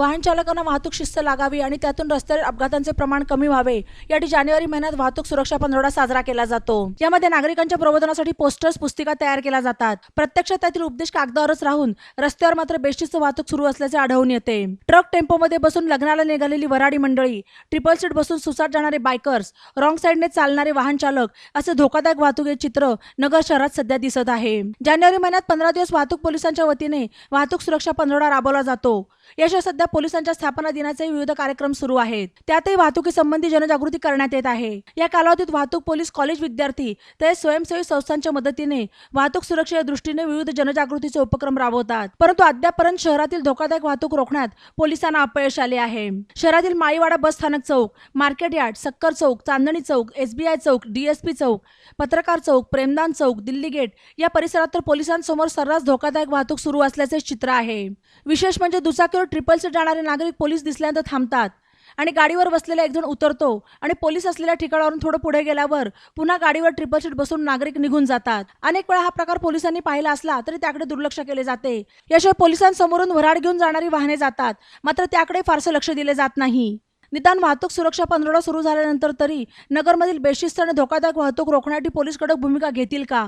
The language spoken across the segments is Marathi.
वाहन चालकांना वाहतूक शिस्त लागावी आणि त्यातून रस्त्यावर अपघातांचे प्रमाण कमी व्हावे. यासाठी जानेवारी महिन्यात वाहतूक सुरक्षा पंधरवडा साजरा केला जातो. यामध्ये नागरिकांच्या प्रबोधनासाठी पोस्टर्स पुस्तिका तयार केल्या जातात. प्रत्यक्षात त्यातील उपदेश कागदावरच राहून रस्त्यावर मात्र बेशिस्त वाहतूक सुरू असल्याचे आढळून येते. ट्रक टेम्पोमध्ये बसून लग्नाला निघालेली वराडी मंडळी ट्रिपल सीट बसून सुसाट जाणारे बायकर्स रॉंग साईडने चालणारे वाहन चालक असे धोकादायक वाहतुकीचे चित्र नगर शहरात सध्या दिसत आहे. जानेवारी महिन्यात पंधरा दिवस वाहतूक पोलिसांच्या वतीने वाहतूक सुरक्षा पंधरवडा राबवला जातो. याशिवाय सध्या पोलिसांच्या स्थापना दिनाचे विविध कार्यक्रम सुरू आहेत. त्यातही वाहतुकीसंबंधी जनजागृती करण्यात येत आहे. या कालावधीत वाहतूक पोलीस कॉलेज विद्यार्थी तसेच स्वयंसेवी संस्थांच्या मदतीने वाहतूक सुरक्षेच्या दृष्टीने विविध जनजागृतीचे उपक्रम राबवतात. परंतु अद्यापर्यंत शहरातील धोकादायक वाहतूक रोखण्यात पोलिसांना अपयश आले आहे. शहरातील माळीवाडा बस स्थानक चौक मार्केट यार्ड सक्कर चौक चांदणी चौक एसबीआय चौक डीएसपी चौक पत्रकार चौक प्रेमदान चौक दिल्ली गेट या परिसरात तर पोलिसांसमोर सर्रास धोकादायक वाहतूक सुरू असल्याचे चित्र आहे. विशेष म्हणजे दुचाकीवर ट्रिपल सीट जाणारे नागरिक पोलीस दिसल्यानंतर थांबतात. आणि गाडीवर बसलेला एकजण उतरतो आणि पोलीस असलेल्या ठिकाणावरून थोडं पुढे गेल्यावर पुन्हा गाडीवर ट्रिपल सीट बसून नागरिक निघून जातात. अनेक वेळा हा प्रकार पोलिसांनी पाहिला असला तरी त्याकडे दुर्लक्ष केले जाते. याशिवाय पोलिसांसमोरून वराड घेऊन जाणारी वाहने जातात मात्र त्याकडे फारसं लक्ष दिले जात नाही. निदान वाहतूक सुरक्षा पंधरवडा सुरू झाल्यानंतर तरी नगरमधील बेशिस्त आणि धोकादायक वाहतूक रोखण्यासाठी पोलीस कडक भूमिका घेतील का?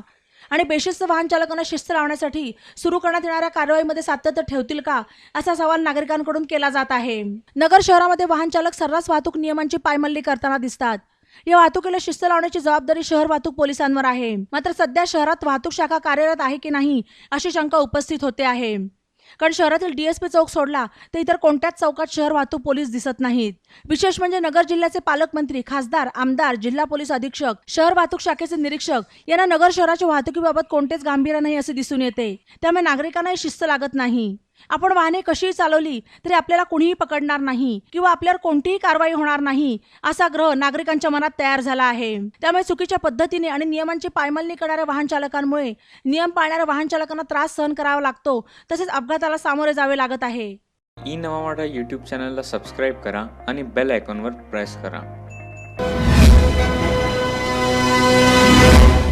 आणि बेशिस्त वाहन चालकांना शिस्त लावण्यासाठी सुरू करण्यात येणाऱ्या कारवाईमध्ये सातत्य ठेवतील का? असा सवाल नागरिकांकडून केला जात आहे. नगर शहरामध्ये वाहन चालक सर्रास वाहतूक नियमांची पायमल्ली करताना दिसतात. या वाहतुकीला शिस्त लावण्याची जबाबदारी शहर वाहतूक पोलिसांवर आहे. मात्र सध्या शहरात वाहतूक शाखा कार्यरत आहे की नाही अशी शंका उपस्थित होते आहे. कारण शहरातील डीएसपी चौक सोडला तर इतर कोणत्याच चौकात शहर वाहतूक पोलीस दिसत नाहीत. विशेष म्हणजे नगर जिल्ह्याचे पालकमंत्री खासदार आमदार जिल्हा पोलीस अधीक्षक शहर वाहतूक शाखेचे निरीक्षक यांना नगर शहराच्या वाहतुकीबाबत कोणतेच गांभीर्य नाही असे दिसून येते. त्यामुळे नागरिकांनाही शिस्त लागत नाही. आपण वाहने कशीही चालवली तरी आपल्याला कुणीही पकडणार नाही किंवा आपल्यावर कोणतीही कारवाई होणार नाही असा ग्रह नागरिकांच्या मनात तयार झाला आहे. त्यामुळे चुकीच्या पद्धतीने आणि नियमांची पायमल्ली करणाऱ्या वाहन चालकांमुळे नियम पाळणाऱ्या वाहन चालकांना त्रास सहन करावा लागतो तसेच अपघाताला सामोरे जावे लागत आहे. ई नवा वाटा यूट्यूब चॅनलला सबस्क्राईब करा आणि बेल आयकॉनवर प्रेस करा.